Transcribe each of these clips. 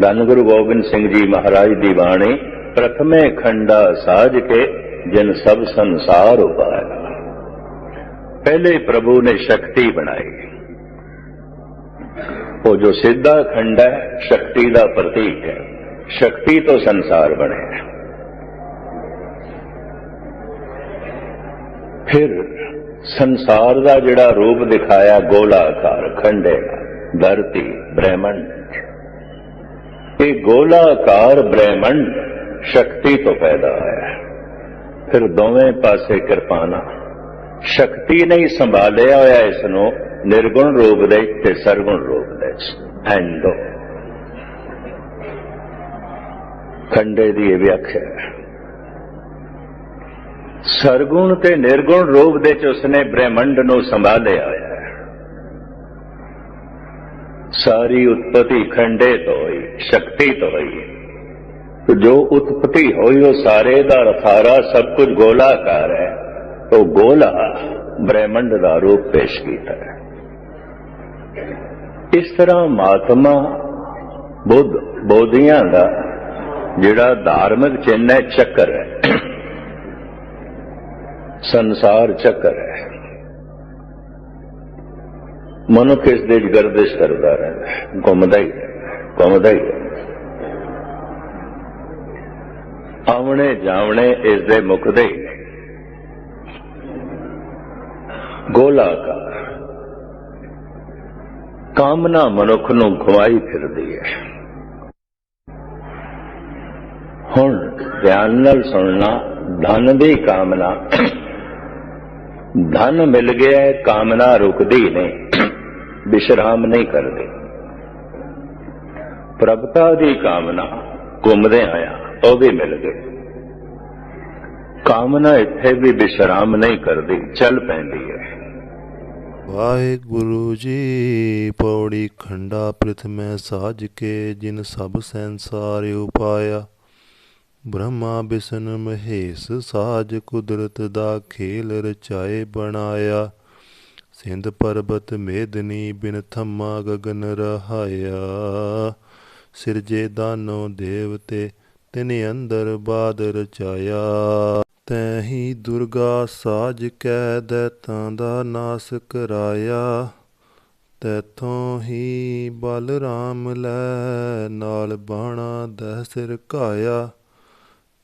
ਧੰਨ ਗੁਰੂ ਗੋਬਿੰਦ ਸਿੰਘ ਜੀ ਮਹਾਰਾਜ ਦੀ ਬਾਣੀ, ਪ੍ਰਥਮੇ ਖੰਡਾ ਸਾਜ ਕੇ ਜਿਨ ਸਭ ਸੰਸਾਰ ਉਪਾਇਆ ਪਹਿਲੇ ਪ੍ਰਭੂ ਨੇ ਸ਼ਕਤੀ ਬਣਾਈ। ਉਹ ਜੋ ਸਿੱਧਾ ਖੰਡ ਹੈ, ਸ਼ਕਤੀ ਦਾ ਪ੍ਰਤੀਕ ਹੈ। ਸ਼ਕਤੀ ਤੋਂ ਸੰਸਾਰ ਬਣਿਆ ਫਿਰ ਸੰਸਾਰ ਦਾ ਜਿਹੜਾ ਰੂਪ ਦਿਖਾਇਆ ਗੋਲਾਕਾਰ, ਖੰਡੇ, ਧਰਤੀ, ਬ੍ਰਹਿਮੰਡ। ਇਹ ਗੋਲਾਕਾਰ ਬ੍ਰਹਮੰਡ ਸ਼ਕਤੀ ਤੋਂ ਪੈਦਾ ਹੋਇਆ ਫਿਰ ਦੋਵੇਂ ਪਾਸੇ ਕਿਰਪਾਨਾ। ਸ਼ਕਤੀ ਨੇ ਸੰਭਾਲਿਆ ਹੋਇਆ ਇਸ ਨੂੰ ਨਿਰਗੁਣ ਰੂਪ ਦੇ ਤੇ ਸਰਗੁਣ ਰੂਪ ਦੇ ਐਂਡੋ ਖੰਡੇ ਦੀ ਇਹ ਵਿਆਖਿਆ ਸਰਗੁਣ ਤੇ ਨਿਰਗੁਣ ਰੂਪ ਦੇ ਚ ਉਸਨੇ ਬ੍ਰਹਿਮੰਡ ਨੂੰ ਸੰਭਾਲਿਆ ਹੋਇਆ। ਹੈ ਸਾਰੀ ਉਤਪਤੀ ਖੰਡੇ ਤੋਂ ਹੋਈ ਸ਼ਕਤੀ ਤੋਂ ਹੋਈ ਤੇ ਜੋ ਉਤਪਤੀ ਹੋਈ, ਉਹ ਸਾਰੇ ਦਾ ਰਥਾਰਾ ਸਭ ਕੁਝ ਗੋਲਾਕਾਰ ਹੈ। ਉਹ ਗੋਲਾ ਬ੍ਰਹਮੰਡ ਦਾ ਰੂਪ ਪੇਸ਼ ਕੀਤਾ ਇਸ ਤਰ੍ਹਾਂ ਮਹਾਤਮਾ ਬੁੱਧ ਬੋਧੀਆਂ ਦਾ ਜਿਹੜਾ ਧਾਰਮਿਕ ਚਿੰਨ੍ਹ ਹੈ, ਚੱਕਰ ਹੈ। ਸੰਸਾਰ ਚੱਕਰ ਹੈ। ਮਨੁੱਖ ਇਸ ਦੇ ਗਰਦਿਸ਼ ਕਰਦਾ ਰਹਿੰਦਾ ਹੈ, ਘੁੰਮਦਾ ਹੀ ਘੁੰਮਦਾ ਹੀ ਰਹਿੰਦਾ। ਆਵਣੇ ਜਾਵਣੇ ਇਸ ਦੇ ਮੁਕਦੇ ਹੀ ਗੋਲਾਕਾਰ। ਕਾਮਨਾ ਮਨੁੱਖ ਨੂੰ ਖਵਾਈ ਫਿਰਦੀ ਹੈ। ਹੁਣ ਧਿਆਨ ਨਾਲ ਸੁਣਨਾ ਧਨ ਦੀ ਕਾਮਨਾ। ਧਨ ਮਿਲ ਗਿਆ ਕਾਮਨਾ ਰੁਕਦੀ ਨਹੀਂ। ਵਿਸ਼ਰਾਮ ਨਹੀਂ ਕਰਦੀ। ਪ੍ਰਭਤਾ ਦੀ ਕਾਮਨਾ ਘੁੰਮਦੇ ਆਇਆ, ਉਹ ਵੀ ਮਿਲ ਗਈ ਕਾਮਨਾ ਇੱਥੇ ਵੀ ਵਿਸ਼ਰਾਮ ਨਹੀਂ ਕਰਦੀ, ਚੱਲ ਪੈਂਦੀ ਹੈ। ਵਾਹਿਗੁਰੂ ਜੀ, ਪੌੜੀ ਖੰਡਾ ਪ੍ਰਥਮੈ ਸਾਜ ਕੇ ਜਿਨ ਸਭ ਸੰਸਾਰ ਉਪਾਇਆ। ਬ੍ਰਹਮਾ ਬਿਸ਼ਨ ਮਹੇਸ਼ ਸਾਜ ਕੁਦਰਤ ਦਾ ਖੇਲ ਰਚਾਏ ਬਣਾਇਆ। ਸਿੰਧ ਪਰਬਤ ਮੇਦਨੀ ਬਿਨ ਥੰਮਾ ਗਗਨ ਰਹਾਇਆ। ਸਿਰਜੇ ਦਾਨੋ ਦੇਵਤੇ ਤਿਨੇ ਅੰਦਰ ਬਾਦ ਰਚਾਇਆ ਤੈਹੀ ਦੁਰਗਾ ਸਾਜ ਕੈ ਦੈਤਾਂ ਦਾ ਨਾਸ ਕਰਾਇਆ। ਤੈਥੋਂ ਹੀ ਬਲ ਰਾਮ ਲੈ ਨਾਲ ਬਾਣਾ ਦਹਿ ਸਿਰ ਘਾਇਆ।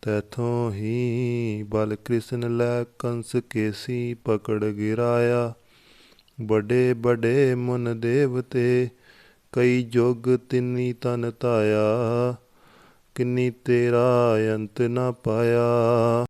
ਤੈਥੋਂ ਹੀ ਬਲ ਕ੍ਰਿਸ਼ਨ ਲੈ ਕੰਸ ਕੇਸੀ ਪਕੜ ਗਿਰਾਇਆ। ਬੜੇ ਬੜੇ ਮਨ ਦੇਵਤੇ ਕਈ ਜੁਗ ਤਿੰਨੀ ਤਨ ਧਾਇਆ ਕਿੰਨੀ ਤੇਰਾ ਅੰਤ ਨਾ ਪਾਇਆ।